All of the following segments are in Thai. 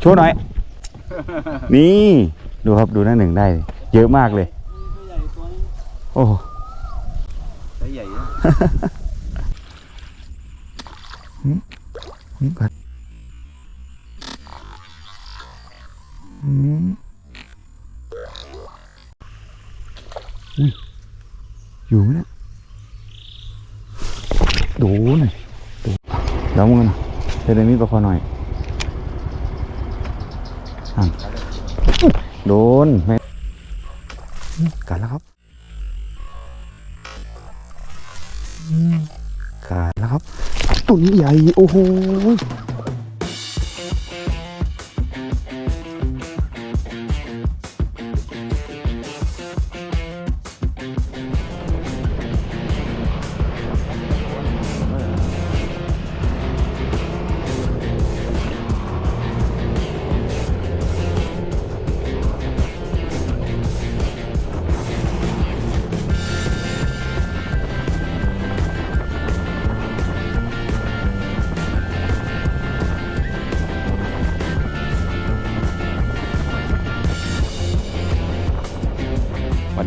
โชว์หน่อย นี่ดูครับดูหน้าหนึ่งได้ เยอะมากเลย โอ้โหใช้ใหญ่นะอืมกัดอืมอุ้ยอยู่ไหมเนี่ยโดนโดนแล้วมึงนะเดี๋ยวมีดประคอหน่อย อะโดนไม่อืมกัดแล้วครับกัดแล้วครับตัวนี้ใหญ่ โอ้โห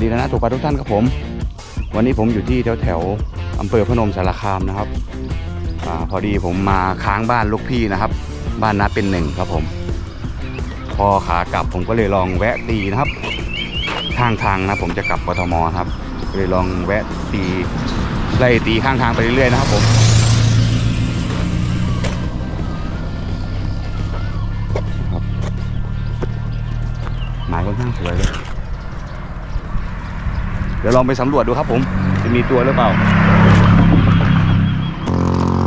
สวัสดีนะนะถูกปลาทุกท่านครับผม วันนี้ผมอยู่ที่แถวแถวอำเภอพนมสารคามนะครับอพอดีผมมาค้างบ้านลูกพี่นะครับ บ้านน้าเป็นหนึ่งครับผม พอขากลับผมก็เลยลองแวะตีนะครับ ข้างทางนะผมจะกลับกทมครับเลยลองแวะตีไล่ตีข้างทางไปเรื่อยๆนะครับผม เดี๋ยวลองไปสำรวจดูครับผม จะมีตัวหรือเปล่า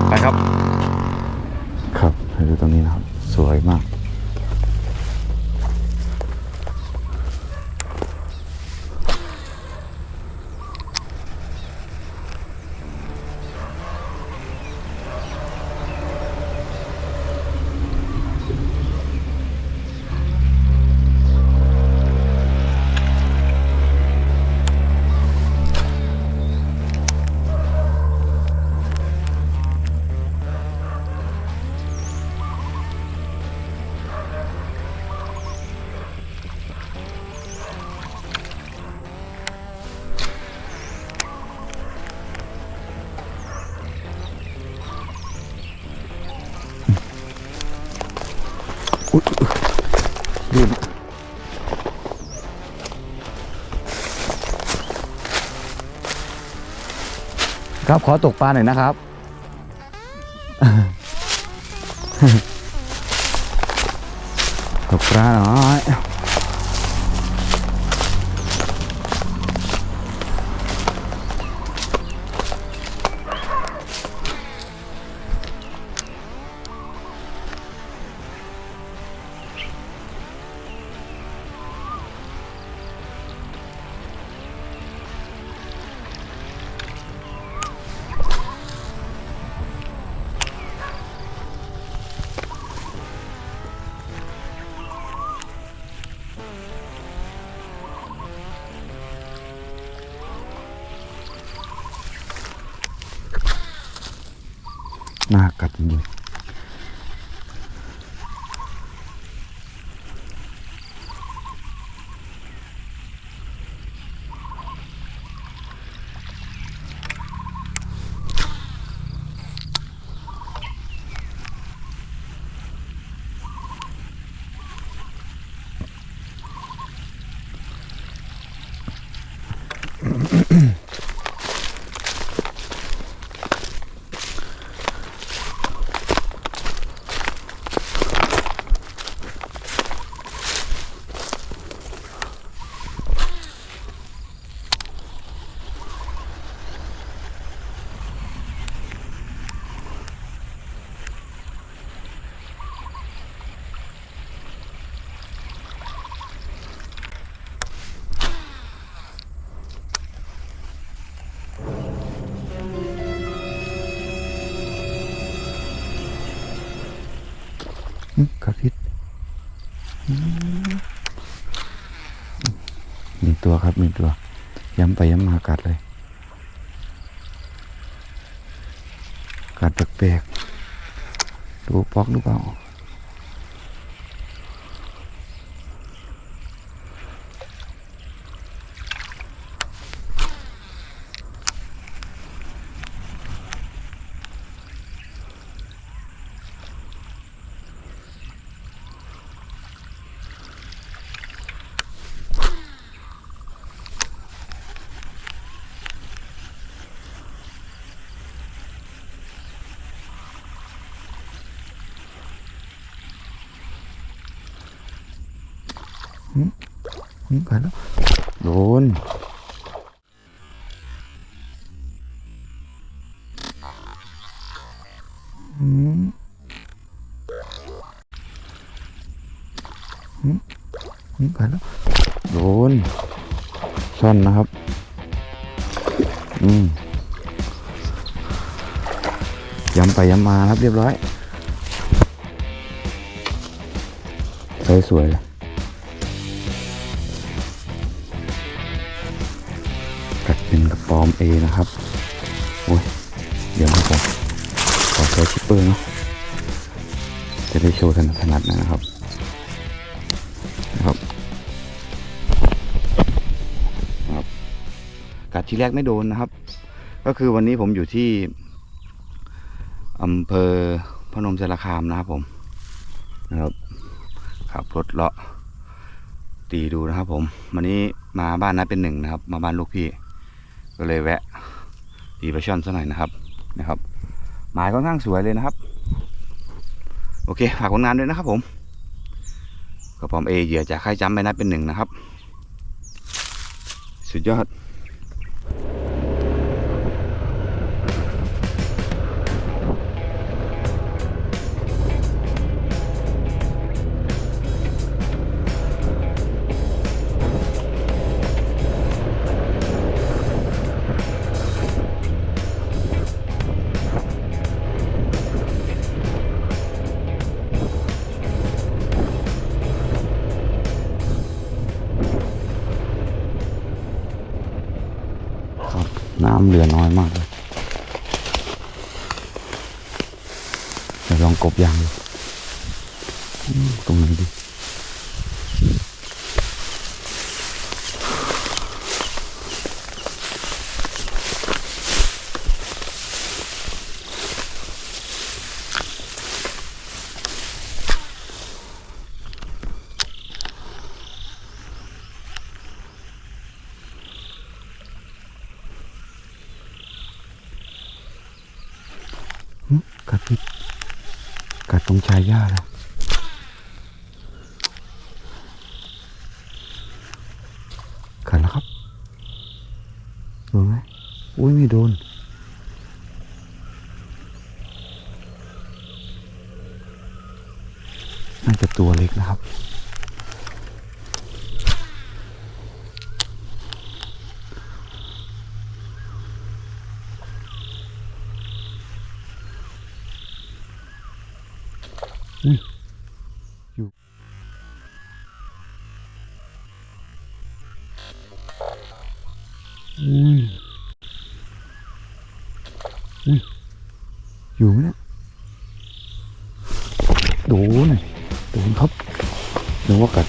ไปครับ ครับดูตรงนี้นะครับ สวยมาก ครับ ขอตกปลาหน่อยนะครับ ตกปลาหน่อ น่ากัดจริง ตัวครับมีตัว ย้ำไปย้ำมากัดเลย กัดแปลกๆดูปอกหรือเปล่า ไปแล้วโดนอืมอืมอืมไปแล้วโดนซ่อนนะครับ อืมย้ำไปย้ำมาครับเรียบร้อยใส่สวยเลย อมเอนะครับ โอ้ย เดี๋ยวนะครับผมขอใช้ชิปเปอร์เนาะ จะได้โชว์ถนัดถนัดนะครับ นะครับ ครับกัดทีแรกไม่โดนนะครับ ก็คือวันนี้ผมอยู่ที่อำเภอพนมสารคามนะครับผม นะครับ ขับรถเลาะตีดูนะครับผม วันนี้มาบ้านนัดเป็นหนึ่งนะครับ มาบ้านลูกพี่ ก็เลยแวะตีปลาช่อนซะหน่อยนะครับนะครับ หมายค่อนข้างสวยเลยนะครับ โอเคฝากผลงานด้วยนะครับผมกระป๋อมเอเหยื่อจากค่ายจำไปนัดเป็นหนึ่งนะครับ สุดยอดำเหลือน้อยมากเลยเดี๋ยวลองกบยางดูตรงไหนดีหึกัดพิษกัดต รงชายหญ้าเลยขันแล้วครับโดนไหมอุ้ยไม่โดนน่าจะตัวเล็กนะครับ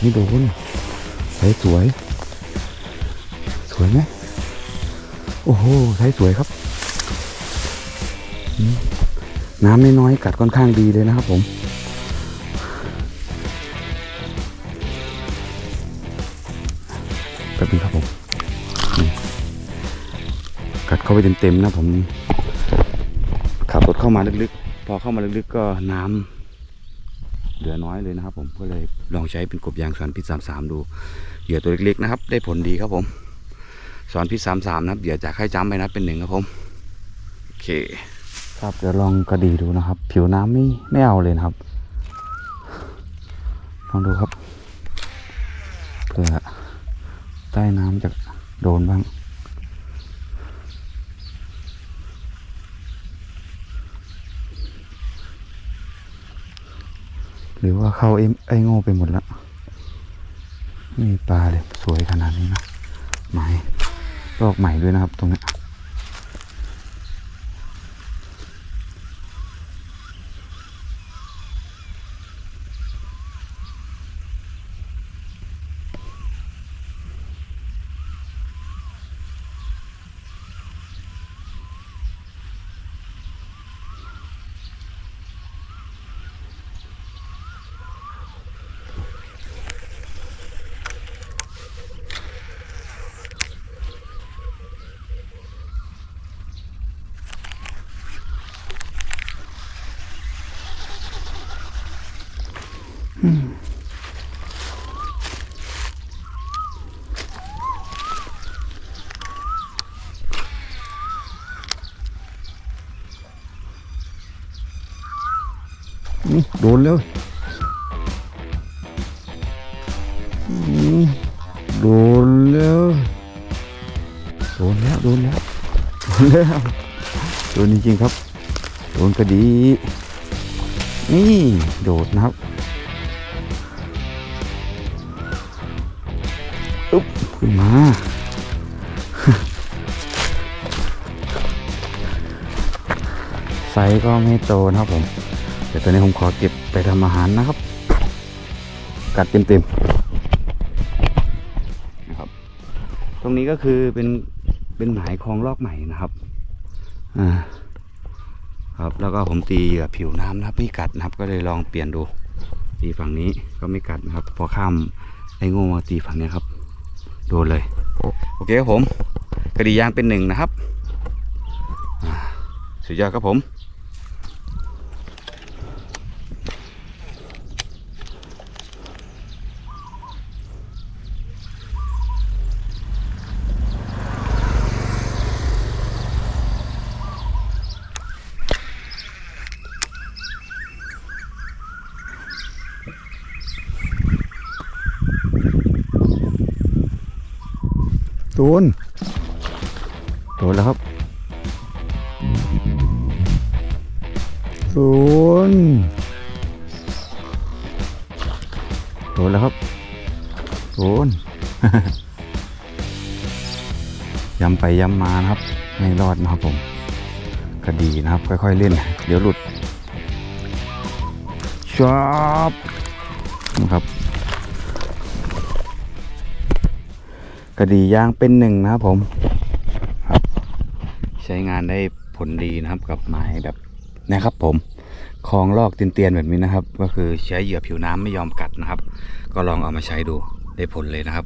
ไม่โดนใช้สวย สวยไหมโอ้โหใช้สวยครับ น้ำไม่น้อยกัดค่อนข้างดีเลยนะครับผมแป๊บนึงครับผม กัดเข้าไปเต็มๆนะผมขับรถเข้ามาลึกๆ พอเข้ามาลึกๆก็น้ำ เหลือน้อยเลยนะครับ ผมก็เลยลองใช้เป็นกบยางสอนพิษสามสามดูเหยื่อตัวเล็กๆนะครับ ได้ผลดีครับผม สอนพิษสามสามนะครับเหยื่อจากไข่จ้ำไปนะเป็นหนึ่งครับผมโอเค ครับเดี๋ยวลองกระดีดูนะครับ ผิวน้ำไม่ไม่เอาเลยนะครับ ลองดูครับเผื่อใต้น้ำจะโดนบ้าง หรือว่าเข้าไอ้ไอ้โง่ไปหมดแล้วไม่มีปลาเลยสวยขนาดนี้นะไหมลอกใหม่ด้วยนะครับ ตรงนี้ โดนแล้วโดนแล้วโดนแล้วโดนแล้วโดนแล้วโดนจริงๆครับ โดนกระดี นี่โดดนะครับอึ๊บขึ้นมาไซส์ก็ไม่โตนะครับผม เดี๋ยวตอนนี้ผมขอเก็บไปทำอาหารนะครับ กัดเต็มๆนะครับ ตรงนี้ก็คือเป็นเป็นหมายคลองลอกใหม่นะครับอ่าครับแล้วก็ผมตีเหยื่อผิวน้ำนะครับไม่กัดนะครับ ก็เลยลองเปลี่ยนดู ตีฝั่งนี้ก็ไม่กัดนะครับ พอข้ามไอ้ง่มาตีฝั่งนี้ครับโดนเลย โอเคครับผมกระดียางเป็นหนึ่งนะครับสุดยอดครับผม โดน โดนแล้วครับโดนโดนแล้วครับโดนย้ำไปย้ำมานะครับ ไม่รอดนะครับผมก็ดีนะครับ ค่อยๆเล่น เดี๋ยวหลุดชอบนะครับ กระดีย่างเป็นหนึ่งนะครับผมครับ ใช้งานได้ผลดีนะครับกับไม้แบบนะครับผมคลองลอกเตียนๆแบบนี้นะครับ ก็คือใช้เหยื่อผิวน้ำไม่ยอมกัดนะครับ ก็ลองเอามาใช้ดูได้ผลเลยนะครับ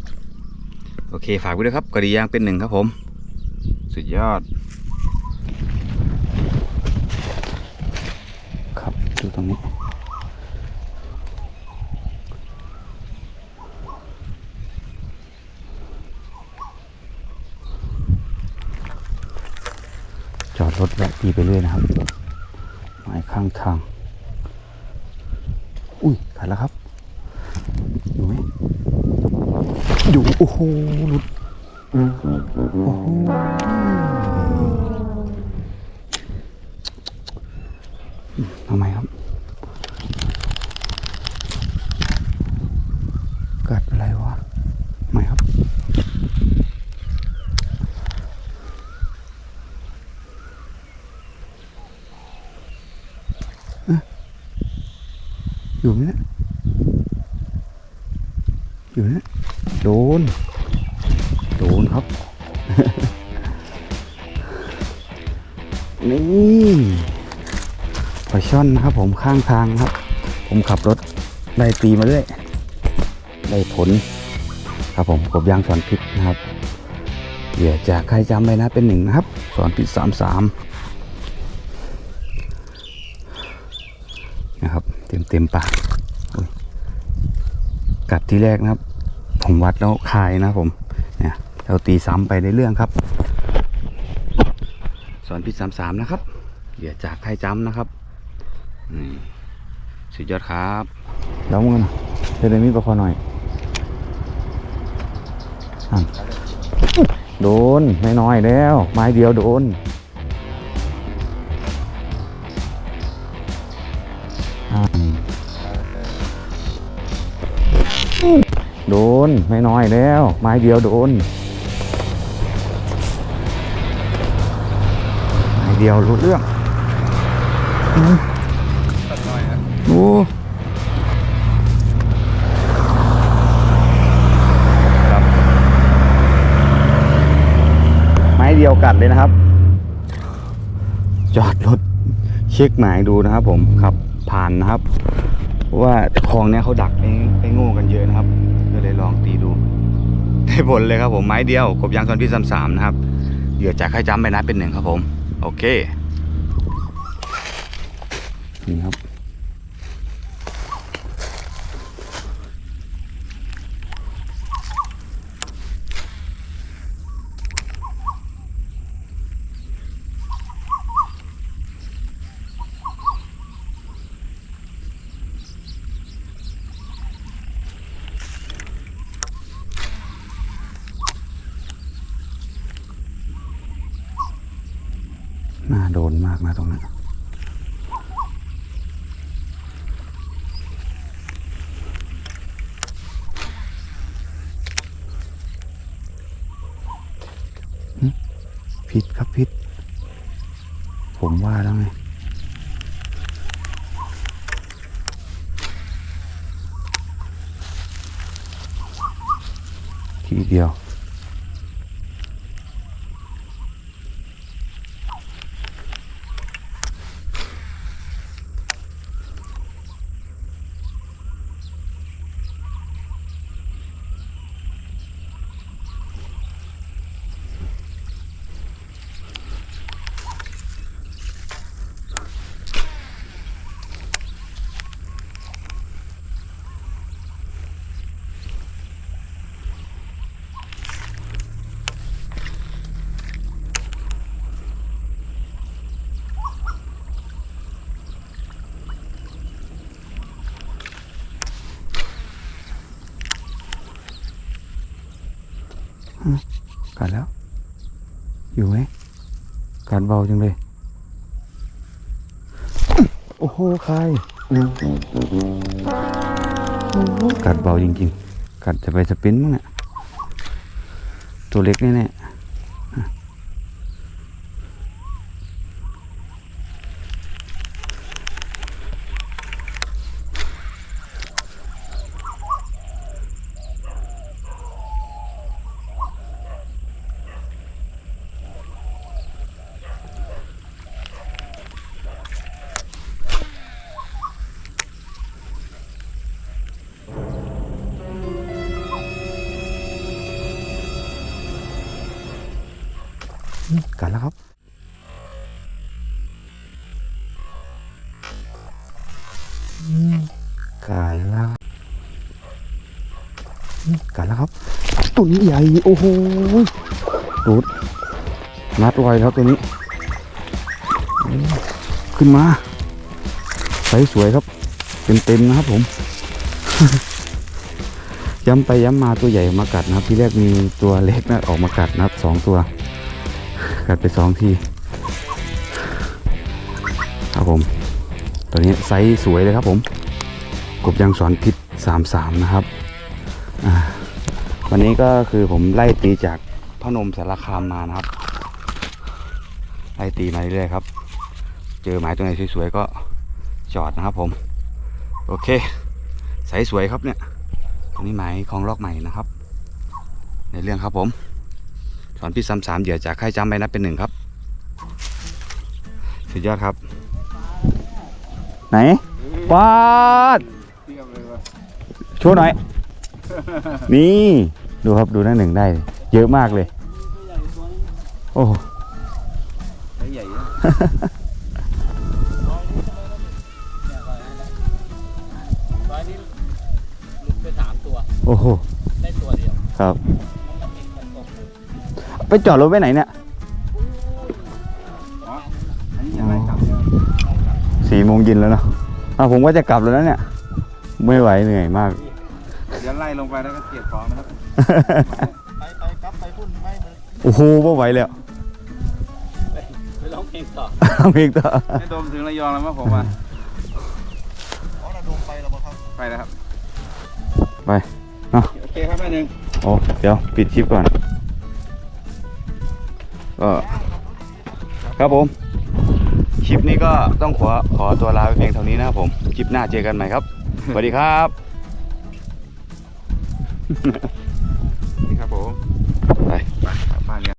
โอเคฝากไว้ด้วยครับกระดีย่างเป็นหนึ่งครับผม สุดยอด ครับดูตรงนี้ รถแวะตีไปเรื่อยนะครับไม้ข้างทาง อุ้ยขาดแล้วครับ อยู่ไหมอยู่ โอ้โหหลุดโอ้โหทำไมครับ กัดอะไรวะไม่ครับ อยู่ไหมเนี่ยอยู่เนี่ยโดน โดน ครับ นี่ปลาช่อนนะครับ ผมข้างทางครับ ผมขับรถไล่ตีมาเรื่อยได้ผล ครับผมกบยางสอนพิษนะครับเดี๋ยวจากใครจำไว้นะเป็นหนึ่งนะครับ สอนพิษสามสามนะครับ เต็มเต็มปากกัดที่แรกนะครับ ผมวัดแล้วคายนะผม เราตีซ้ำไปในเรื่องครับ สอนพิษสามสามนะครับเหยื่อจากไข่จำนะครับสุดยอดครับแล้วมึงนะเทเลมีประคอหน่อยโดนไม่น้อยแล้ว ไม้เดียวโดนโดนไม่น้อยแล้ว ไม้เดียวโดน เดียวรู้เรื่องอืมตัดน้อยนะโอ้ไม้เดียวกัดเลยนะครับ จอดรถเช็คหมายดูนะครับ ผมครับผ่านนะครับว่าคลองเนี้ยเขาดักไอ้ไอ้โง่กันเยอะนะครับ ก็เลยลองตีดูได้ผลเลยครับผมไม้เดียวกบยางซอนพี่สามสามนะครับเหยื่อจากไข่จำไปนะเป็นหนึ่งครับผม โอเค นี่ครับ โดนมากนะตรงนั้นผิดครับผิด ผมว่าแล้วไงทีเดียว กัดแล้ว อยู่ไหมกัดเบาจังเลย โอ้โหใครโอ้โหกัดเบาจริงๆ กัดจะไปสปรินต์มั้งเนี่ยตัวเล็กแน่ๆ ตัวนี้ใหญ่ โอ้โหดูดนัดไวครับตัวนี้ ขึ้นมาใสสวยครับ เต็มๆนะครับผมย้ำไปย้ำมาตัวใหญ่มากัดนะครับ ที่แรกมีตัวเล็กนะออกมากัดนะครับสองตัว กัดไปสองทีครับผมตัวนี้ไซส์สวยเลยครับผม กบยางสอนพิษสามสามนะครับอ่า วันนี้ก็คือผมไล่ตีจากพนมสารคามมานะครับ ไล่ตีมาเรื่อยๆครับ เจอหมายตัวไหนสวยๆก็จอดนะครับผม โอเคไซส์สวยครับเนี่ยตัวนี้หมายของลอกใหม่นะครับ ในเรื่องครับผม สอนพี่ซ้ำสามเหยื่อจากค่ายจำไปนับเป็นหนึ่งครับ สุดยอดครับ ไหนปาดเทียบเลยว่ะโชว์หน่อย นี่ดูครับดูหน้าหนึ่งได้ เยอะมากเลย โอ้โหไซส์ใหญ่นะร้อยนี้หลุดไปสามตัว โอ้โห ได้ตัวเดียว ครับมันติดกันตกไปจอดรถไว้ไหนเนี่ยอ๋ออันนี้ยังไงกลับเนี่ยสี่โมงเย็นแล้วเนาะอะผมก็จะกลับแล้วนะเนี่ย ไม่ไหวเหนื่อยมาก เดี๋ยวไล่ลงไปแล้วก็เก็บของนะครับ ไปไปกลับไปพุ่นไม่มันโอ้โหไม่ไหวแล้วไปร้องเพลงต่อเอาอีกต่อให้โดมถึงระยองแล้วมั้งผมว่าอ๋อเราลงไปแล้วครับ ไปแล้วครับ ไปโอเคครับแม่หนึ่งโอ้เดี๋ยวปิดคลิปก่อนก็ครับผม คลิปนี้ก็ต้องขอขอตัวลาไปเพียงเท่านี้นะครับผม คลิปหน้าเจอกันใหม่ครับ สวัสดีครับ นี่ครับผม ไป ไปบบ้านกัน